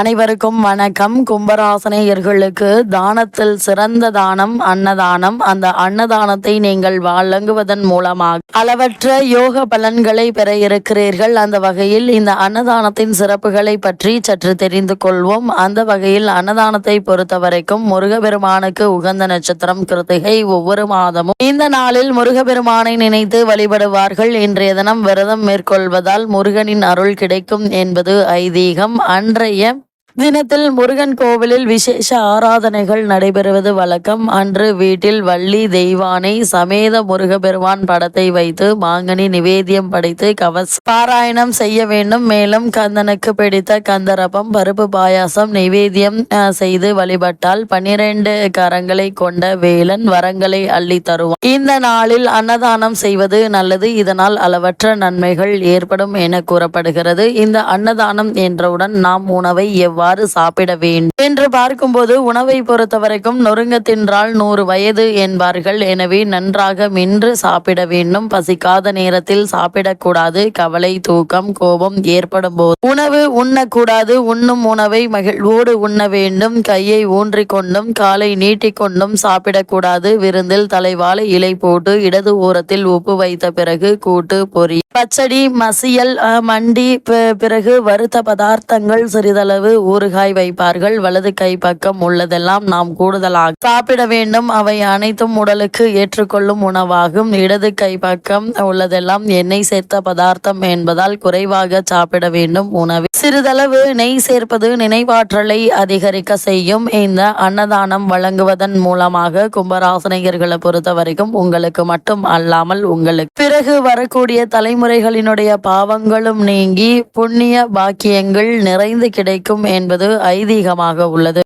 அனைவருக்கும் வணக்கம். கும்பராசனையர்களுக்கு தானத்தில் சிறந்த தானம் அன்னதானம். அந்த அன்னதானத்தை நீங்கள் வழங்குவதன் மூலமாக அளவற்ற யோக பலன்களை பெற இருக்கிறீர்கள். அந்த வகையில் இந்த அன்னதானத்தின் சிறப்புகளை பற்றி சற்று தெரிந்து கொள்வோம். அந்த வகையில் அன்னதானத்தை பொறுத்தவரைக்கும் முருகபெருமானுக்கு உகந்த நட்சத்திரம் கிருத்திகை. ஒவ்வொரு மாதமும் இந்த நாளில் முருகபெருமானை நினைத்து வழிபடுவார்கள். இன்றைய தினம் விரதம் மேற்கொள்வதால் முருகனின் அருள் கிடைக்கும் என்பது ஐதீகம். அன்றைய தினத்தில் முருகன் கோவிலில் விசேஷ ஆராதனைகள் நடைபெறுவது வழக்கம். அன்று வீட்டில் வள்ளி தெய்வானை சமேத முருகபெருவான் படத்தை வைத்து மாங்கனி நிவேத்தியம் படைத்து கவஸ் பாராயணம் செய்ய வேண்டும். மேலும் கந்தனுக்கு பிடித்த கந்தரப்பம் பருப்பு பாயாசம் நிவேத்தியம் செய்து வழிபட்டால் பன்னிரண்டு கரங்களை கொண்ட வேலன் வரங்களை அள்ளி தருவான். இந்த நாளில் அன்னதானம் செய்வது நல்லது. இதனால் அளவற்ற நன்மைகள் ஏற்படும் என கூறப்படுகிறது. இந்த அன்னதானம் என்றவுடன் நாம் உணவை எவ்வாறு சாப்பிட வேண்டும். என்று பார்க்கும்போது உணவை பொறுத்தவரைக்கும் நொறுங்க தின்றால் நூறு வயது என்பார்கள். எனவே நன்றாக மென்று சாப்பிட வேண்டும். பசிக்காத நேரத்தில் சாப்பிடக்கூடாது. கவலை தூக்கம் கோபம் ஏற்படும் போது. உணவு உண்ணக்கூடாது. உண்ணும் உணவை மகிழ்வோடு உண்ண வேண்டும். கையை ஊன்றிக் கொண்டும் காலை நீட்டிக்கொண்டும் சாப்பிடக்கூடாது. விருந்தில் தலைவாழை இலை போட்டு இடது ஓரத்தில் உப்பு வைத்த பிறகு கூட்டு பொறி பச்சடி மசியல் மண்டி பிறகு வறுத்த பதார்த்தங்கள் சிறிதளவு ஊறுகாய் வைப்பார்கள் வலது கை பக்கம் உள்ளதெல்லாம் நாம் கூடுதலாக சாப்பிட வேண்டும். அவை அனைத்தும் உடலுக்கு ஏற்றுக்கொள்ளும் உணவாகும். இடது கை பக்கம் உள்ளதெல்லாம் எண்ணெய் சேர்த்த பதார்த்தம் என்பதால் குறைவாக சாப்பிட வேண்டும். உணவு. சிறிதளவு நெய் சேர்ப்பது நினைவாற்றலை அதிகரிக்க செய்யும். இந்த அன்னதானம் வழங்குவதன் மூலமாக கும்பராசனையர்களை பொறுத்த வரைக்கும் உங்களுக்கு மட்டும் அல்லாமல் உங்களுக்கு. பிறகு வரக்கூடிய தலைமுறைகளினுடைய பாவங்களும் நீங்கி புண்ணிய பாக்கியங்கள் நிறைந்து கிடைக்கும் என்பது ஐதீகமாக உள்ளது.